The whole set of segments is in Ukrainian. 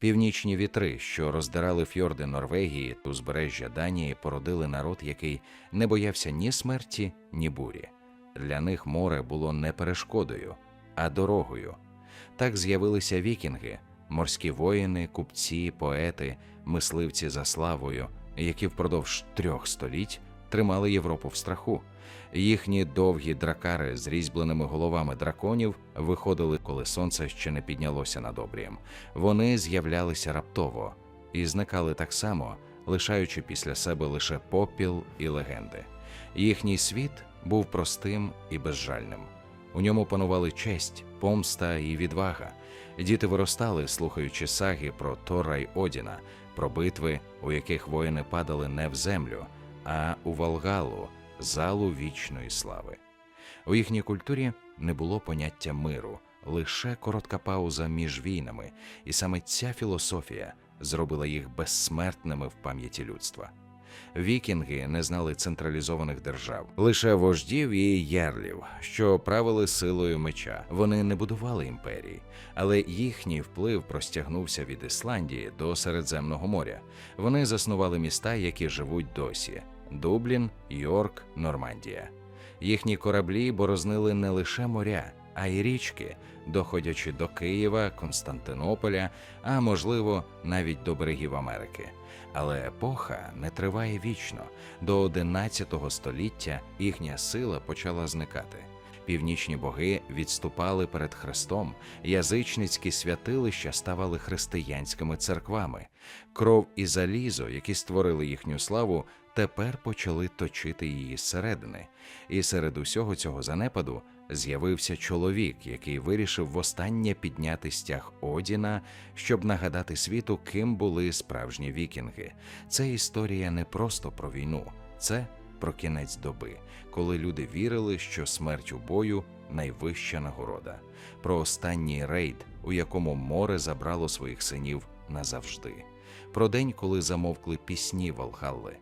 Північні вітри, що роздирали фьорди Норвегії та узбережжя Данії, породили народ, який не боявся ні смерті, ні бурі. Для них море було не перешкодою, а дорогою. Так з'явилися вікінги, морські воїни, купці, поети, мисливці за славою, які впродовж трьох століть тримали Європу в страху. Їхні довгі дракари з різьбленими головами драконів виходили, коли сонце ще не піднялося над обрієм. Вони з'являлися раптово і зникали так само, лишаючи після себе лише попіл і легенди. Їхній світ був простим і безжальним. У ньому панували честь, помста і відвага. Діти виростали, слухаючи саги про Тора й Одіна, про битви, у яких воїни падали не в землю, а у Волгалу, залу вічної слави. У їхній культурі не було поняття миру, лише коротка пауза між війнами, і саме ця філософія зробила їх безсмертними в пам'яті людства. Вікінги не знали централізованих держав, лише вождів і ярлів, що правили силою меча. Вони не будували імперії, але їхній вплив простягнувся від Ісландії до Середземного моря. Вони заснували міста, які живуть досі: Дублін, Йорк, Нормандія. Їхні кораблі борознили не лише моря, а й річки, доходячи до Києва, Константинополя, а можливо, навіть до берегів Америки. Але епоха не триває вічно. До 11 століття їхня сила почала зникати. Північні боги відступали перед Христом, язичницькі святилища ставали християнськими церквами. Кров і залізо, які створили їхню славу, тепер почали точити її зсередини. І серед усього цього занепаду з'явився чоловік, який вирішив востаннє підняти стяг Одіна, щоб нагадати світу, ким були справжні вікінги. Це історія не просто про війну, це про кінець доби, коли люди вірили, що смерть у бою найвища нагорода, про останній рейд, у якому море забрало своїх синів назавжди, про день, коли замовкли пісні Волгалли.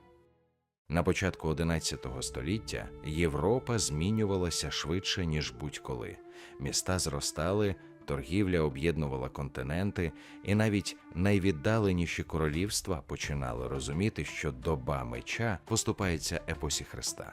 На початку XI століття Європа змінювалася швидше, ніж будь-коли. Міста зростали, торгівля об'єднувала континенти, і навіть найвіддаленіші королівства починали розуміти, що доба меча поступається епосі Христа.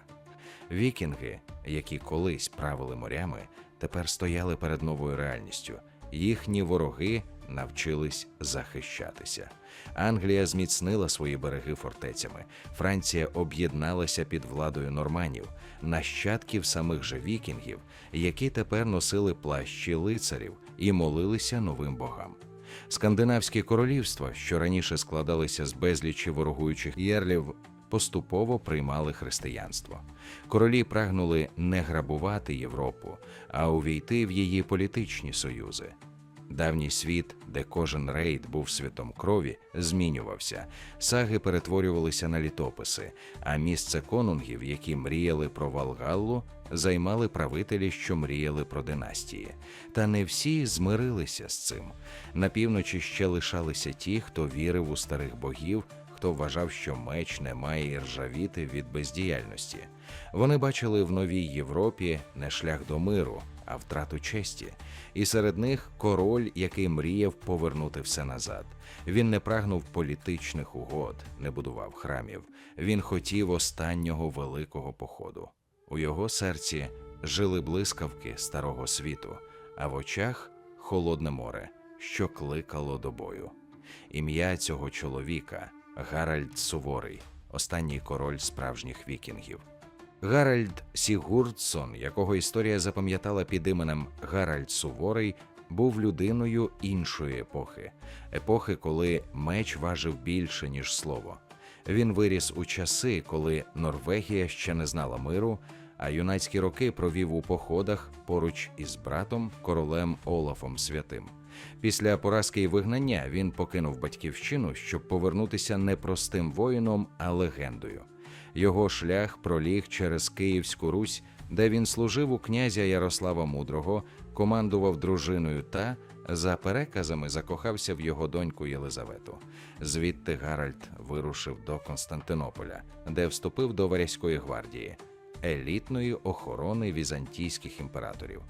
Вікінги, які колись правили морями, тепер стояли перед новою реальністю. Їхні вороги навчились захищатися. Англія зміцнила свої береги фортецями. Франція об'єдналася під владою норманів, нащадків самих же вікінгів, які тепер носили плащі лицарів і молилися новим богам. Скандинавські королівства, що раніше складалися з безлічі ворогуючих єрлів, поступово приймали християнство. Королі прагнули не грабувати Європу, а увійти в її політичні союзи. Давній світ, де кожен рейд був світом крові, змінювався. Саги перетворювалися на літописи, а місце конунгів, які мріяли про Валгаллу, займали правителі, що мріяли про династії. Та не всі змирилися з цим. На півночі ще лишалися ті, хто вірив у старих богів, хто вважав, що меч не має ржавіти від бездіяльності. Вони бачили в новій Європі не шлях до миру, а втрату честі. І серед них король, який мріяв повернути все назад. Він не прагнув політичних угод, не будував храмів. Він хотів останнього великого походу. У його серці жили блискавки старого світу, а в очах холодне море, що кликало до бою. Ім'я цього чоловіка Гаральд Суворий, останній король справжніх вікінгів. Гаральд Сігурдсон, якого історія запам'ятала під іменем Гаральд Суворий, був людиною іншої епохи, епохи, коли меч важив більше, ніж слово. Він виріс у часи, коли Норвегія ще не знала миру, а юнацькі роки провів у походах поруч із братом, королем Олафом Святим. Після поразки і вигнання він покинув батьківщину, щоб повернутися не простим воїном, а легендою. Його шлях проліг через Київську Русь, де він служив у князя Ярослава Мудрого, командував дружиною та, за переказами, закохався в його доньку Єлизавету. Звідти Гаральд вирушив до Константинополя, де вступив до Варязької гвардії, елітної охорони візантійських імператорів.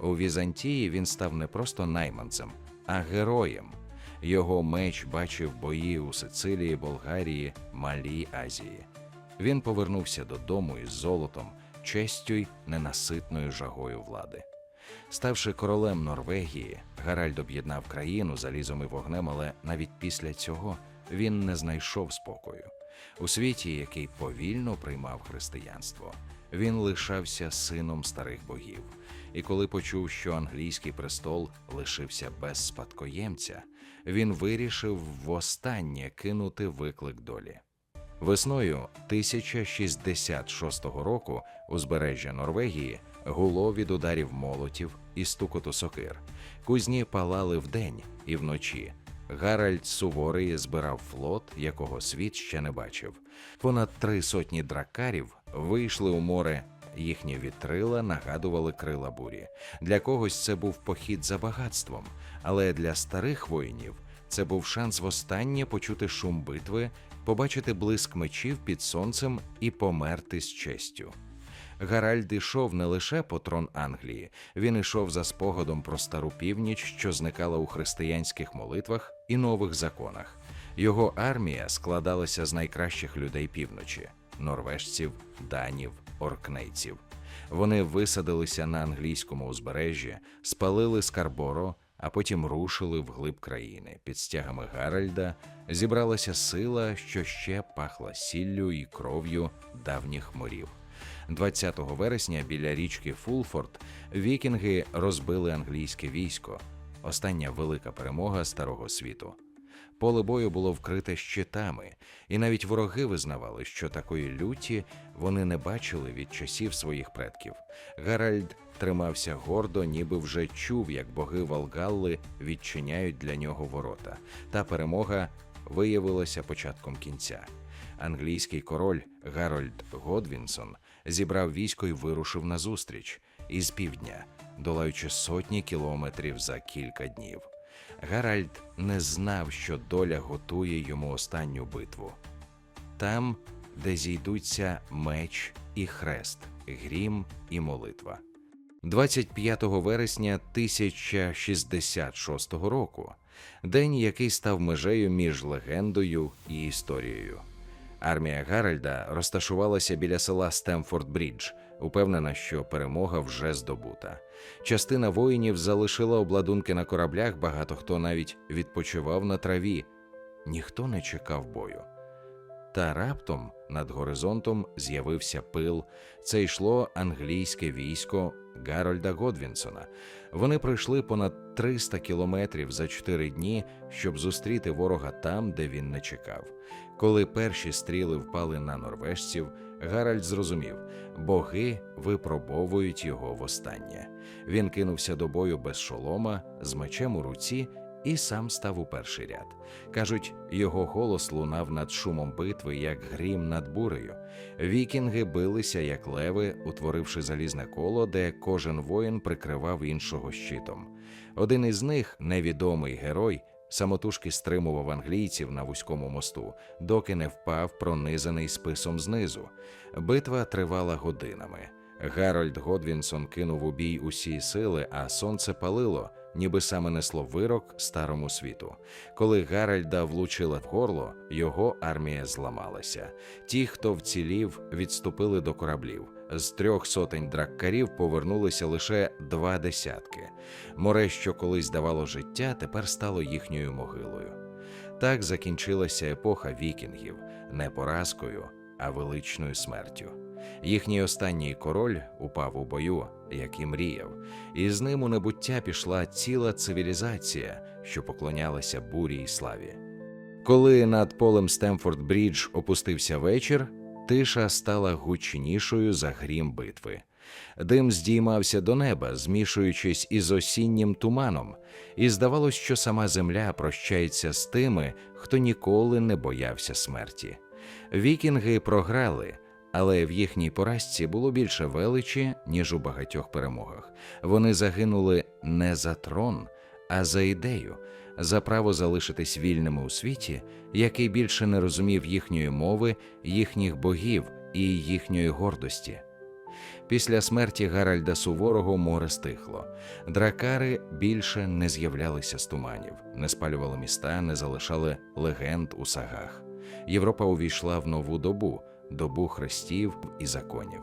У Візантії він став не просто найманцем, а героєм. Його меч бачив бої у Сицилії, Болгарії, Малій Азії. Він повернувся додому із золотом, честю й ненаситною жагою влади. Ставши королем Норвегії, Гаральд об'єднав країну залізом і вогнем, але навіть після цього він не знайшов спокою. У світі, який повільно приймав християнство, він лишався сином старих богів. І коли почув, що англійський престол лишився без спадкоємця, він вирішив востаннє кинути виклик долі. Весною 1066 року узбережжя Норвегії гуло від ударів молотів і стукоту сокир. Кузні палали вдень і вночі. Гаральд Суворий збирав флот, якого світ ще не бачив. Понад три сотні дракарів вийшли у море. Їхні вітрила нагадували крила бурі. Для когось це був похід за багатством, але для старих воїнів це був шанс востаннє почути шум битви, побачити блиск мечів під сонцем і померти з честю. Гаральд ішов не лише по трон Англії, він ішов за спогадом про стару північ, що зникала у християнських молитвах і нових законах. Його армія складалася з найкращих людей півночі норвежців, данів, оркнейців. Вони висадилися на англійському узбережжі, спалили Скарборо, а потім рушили вглиб країни. Під стягами Гаральда зібралася сила, що ще пахла сіллю і кров'ю давніх морів. 20 вересня біля річки Фулфорд вікінги розбили англійське військо. Остання велика перемога старого світу. Поле бою було вкрите щитами, і навіть вороги визнавали, що такої люті вони не бачили від часів своїх предків. Гаральд тримався гордо, ніби вже чув, як боги Волгалли відчиняють для нього ворота. Та перемога виявилася початком кінця. Англійський король Гарольд Годвінсон зібрав військо і вирушив назустріч із півдня, долаючи сотні кілометрів за кілька днів. Гаральд не знав, що доля готує йому останню битву. Там, де зійдуться меч і хрест, грім і молитва. 25 вересня 1066 року, день, який став межею між легендою і історією. Армія Гаральда розташувалася біля села Стемфорд-Брідж, упевнена, що перемога вже здобута. Частина воїнів залишила обладунки на кораблях, багато хто навіть відпочивав на траві. Ніхто не чекав бою. Та раптом над горизонтом з'явився пил. Це йшло англійське військо Гарольда Годвінсона. Вони пройшли понад 300 кілометрів за чотири дні, щоб зустріти ворога там, де він не чекав. Коли перші стріли впали на норвежців, Гаральд зрозумів, боги випробовують його востаннє. Він кинувся до бою без шолома, з мечем у руці і сам став у перший ряд. Кажуть, його голос лунав над шумом битви, як грім над бурею. Вікінги билися, як леви, утворивши залізне коло, де кожен воїн прикривав іншого щитом. Один із них, невідомий герой, самотужки стримував англійців на вузькому мосту, доки не впав пронизаний списом знизу. Битва тривала годинами. Гарольд Годвінсон кинув у бій усі сили, а сонце палило, ніби саме несло вирок старому світу. Коли Гаральда влучила в горло, його армія зламалася. Ті, хто вцілів, відступили до кораблів. З трьох сотень драккарів повернулися лише два десятки. Море, що колись давало життя, тепер стало їхньою могилою. Так закінчилася епоха вікінгів не поразкою, а величною смертю. Їхній останній король упав у бою, як і мріяв, і з ним у небуття пішла ціла цивілізація, що поклонялася бурі й славі. Коли над полем Стемфорд Брідж опустився вечір, тиша стала гучнішою за грім битви. Дим здіймався до неба, змішуючись із осіннім туманом, і здавалось, що сама земля прощається з тими, хто ніколи не боявся смерті. Вікінги програли, але в їхній поразці було більше величі, ніж у багатьох перемогах. Вони загинули не за трон, а за ідею, за право залишитись вільними у світі, який більше не розумів їхньої мови, їхніх богів і їхньої гордості. Після смерті Гаральда Суворого море стихло. Дракари більше не з'являлися з туманів, не спалювали міста, не залишали легенд у сагах. Європа увійшла в нову добу, добу хрестів і законів.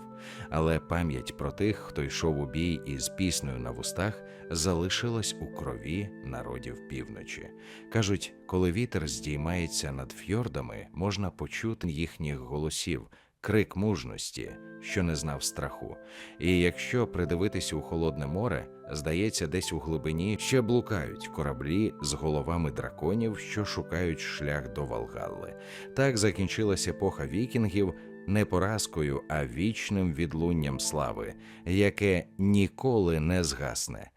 Але пам'ять про тих, хто йшов у бій із піснею на вустах, залишилась у крові народів півночі. Кажуть, коли вітер здіймається над фьордами, можна почути їхніх голосів, крик мужності, що не знав страху. І якщо придивитись у холодне море, здається, десь у глибині ще блукають кораблі з головами драконів, що шукають шлях до Валгалли. Так закінчилась епоха вікінгів не поразкою, а вічним відлунням слави, яке ніколи не згасне.